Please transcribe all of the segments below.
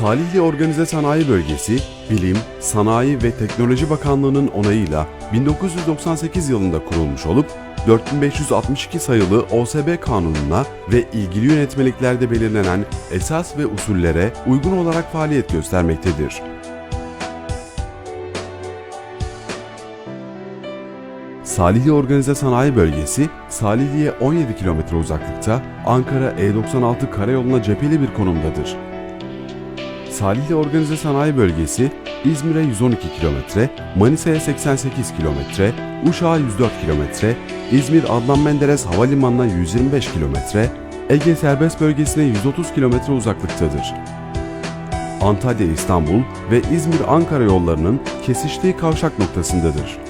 Salihli Organize Sanayi Bölgesi, Bilim, Sanayi ve Teknoloji Bakanlığı'nın onayıyla 1998 yılında kurulmuş olup 4562 sayılı OSB kanununa ve ilgili yönetmeliklerde belirlenen esas ve usullere uygun olarak faaliyet göstermektedir. Salihli Organize Sanayi Bölgesi, Salihli'ye 17 kilometre uzaklıkta Ankara E96 karayoluna cepheli bir konumdadır. Salihli Organize Sanayi Bölgesi, İzmir'e 112 kilometre, Manisa'ya 88 kilometre, Uşak'a 104 kilometre, İzmir Adnan Menderes Havalimanı'na 125 kilometre, Ege Serbest Bölgesi'ne 130 kilometre uzaklıktadır. Antalya İstanbul ve İzmir Ankara yollarının kesiştiği kavşak noktasındadır.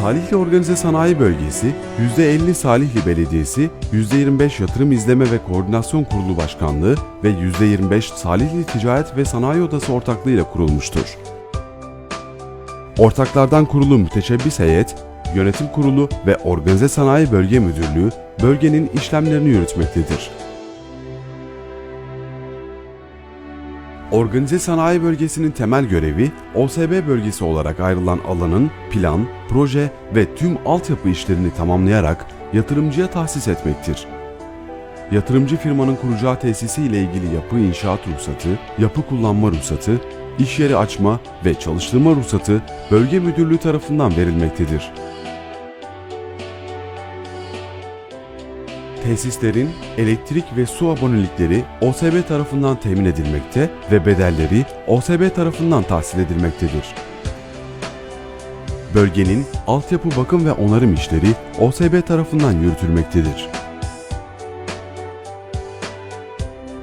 Salihli Organize Sanayi Bölgesi, %50 Salihli Belediyesi, %25 Yatırım İzleme ve Koordinasyon Kurulu Başkanlığı ve %25 Salihli Ticaret ve Sanayi Odası ortaklığıyla kurulmuştur. Ortaklardan kurulu müteşebbis heyet, yönetim kurulu ve Organize Sanayi Bölge Müdürlüğü bölgenin işlemlerini yürütmektedir. Organize sanayi bölgesinin temel görevi, OSB bölgesi olarak ayrılan alanın plan, proje ve tüm altyapı işlerini tamamlayarak yatırımcıya tahsis etmektir. Yatırımcı firmanın kuracağı tesisi ile ilgili yapı inşaat ruhsatı, yapı kullanma ruhsatı, iş yeri açma ve çalıştırma ruhsatı bölge müdürlüğü tarafından verilmektedir. Tesislerin elektrik ve su abonelikleri OSB tarafından temin edilmekte ve bedelleri OSB tarafından tahsil edilmektedir. Bölgenin altyapı bakım ve onarım işleri OSB tarafından yürütülmektedir.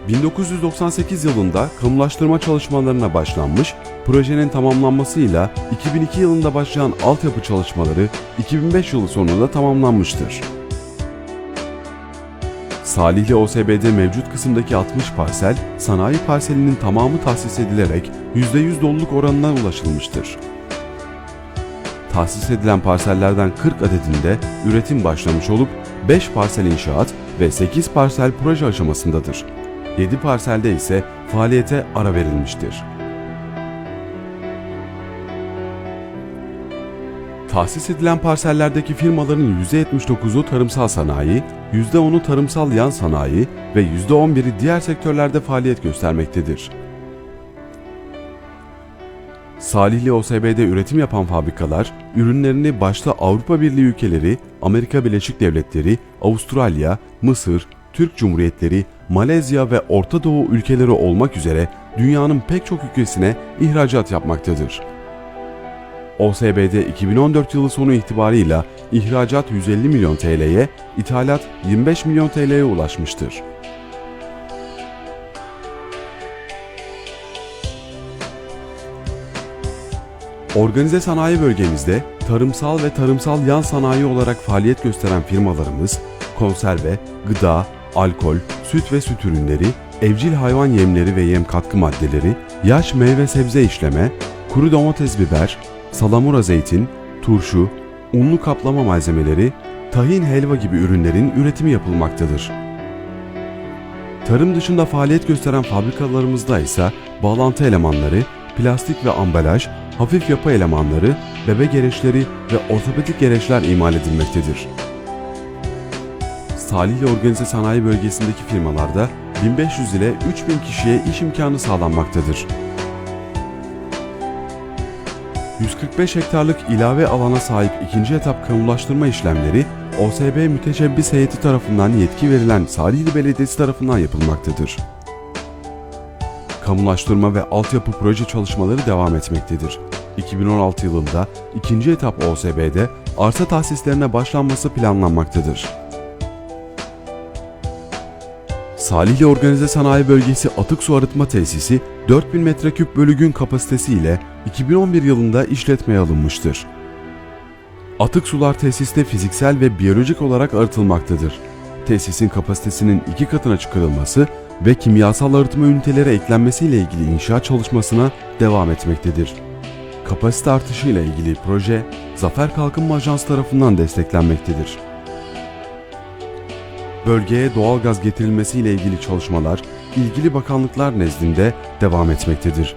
1998 yılında kamulaştırma çalışmalarına başlanmış, projenin tamamlanmasıyla 2002 yılında başlayan altyapı çalışmaları 2005 yılı sonunda tamamlanmıştır. Salihli OSB'de mevcut kısımdaki 60 parsel, sanayi parselinin tamamı tahsis edilerek %100 doluluk oranına ulaşılmıştır. Tahsis edilen parsellerden 40 adedinde üretim başlamış olup 5 parsel inşaat ve 8 parsel proje aşamasındadır. 7 parselde ise faaliyete ara verilmiştir. Tahsis edilen parsellerdeki firmaların %79'u tarımsal sanayi, %10'u tarımsal yan sanayi ve %11'i diğer sektörlerde faaliyet göstermektedir. Salihli OSB'de üretim yapan fabrikalar, ürünlerini başta Avrupa Birliği ülkeleri, Amerika Birleşik Devletleri, Avustralya, Mısır, Türk Cumhuriyetleri, Malezya ve Orta Doğu ülkeleri olmak üzere dünyanın pek çok ülkesine ihracat yapmaktadır. OSB'de 2014 yılı sonu itibarıyla ihracat 150 milyon TL'ye, ithalat 25 milyon TL'ye ulaşmıştır. Organize sanayi bölgemizde tarımsal ve tarımsal yan sanayi olarak faaliyet gösteren firmalarımız konserve, gıda, alkol, süt ve süt ürünleri, evcil hayvan yemleri ve yem katkı maddeleri, yaş meyve sebze işleme, kuru domates biber, salamura zeytin, turşu, unlu kaplama malzemeleri, tahin helva gibi ürünlerin üretimi yapılmaktadır. Tarım dışında faaliyet gösteren fabrikalarımızda ise bağlantı elemanları, plastik ve ambalaj, hafif yapı elemanları, bebe gereçleri ve ortopedik gereçler imal edilmektedir. Salihli Organize Sanayi Bölgesi'ndeki firmalarda 1500 ile 3000 kişiye iş imkanı sağlanmaktadır. 145 hektarlık ilave alana sahip ikinci etap kamulaştırma işlemleri OSB müteşebbis heyeti tarafından yetki verilen Salihli Belediyesi tarafından yapılmaktadır. Kamulaştırma ve altyapı proje çalışmaları devam etmektedir. 2016 yılında ikinci etap OSB'de arsa tahsislerine başlanması planlanmaktadır. Salihli Organize Sanayi Bölgesi Atık Su Arıtma Tesisi 4000 metreküp bölü gün kapasitesiyle 2011 yılında işletmeye alınmıştır. Atık sular tesiste fiziksel ve biyolojik olarak arıtılmaktadır. Tesisin kapasitesinin iki katına çıkarılması ve kimyasal arıtma üniteleri eklenmesiyle ilgili inşaat çalışmasına devam etmektedir. Kapasite artışı ile ilgili proje Zafer Kalkınma Ajansı tarafından desteklenmektedir. Bölgeye doğalgaz getirilmesi ile ilgili çalışmalar ilgili bakanlıklar nezdinde devam etmektedir.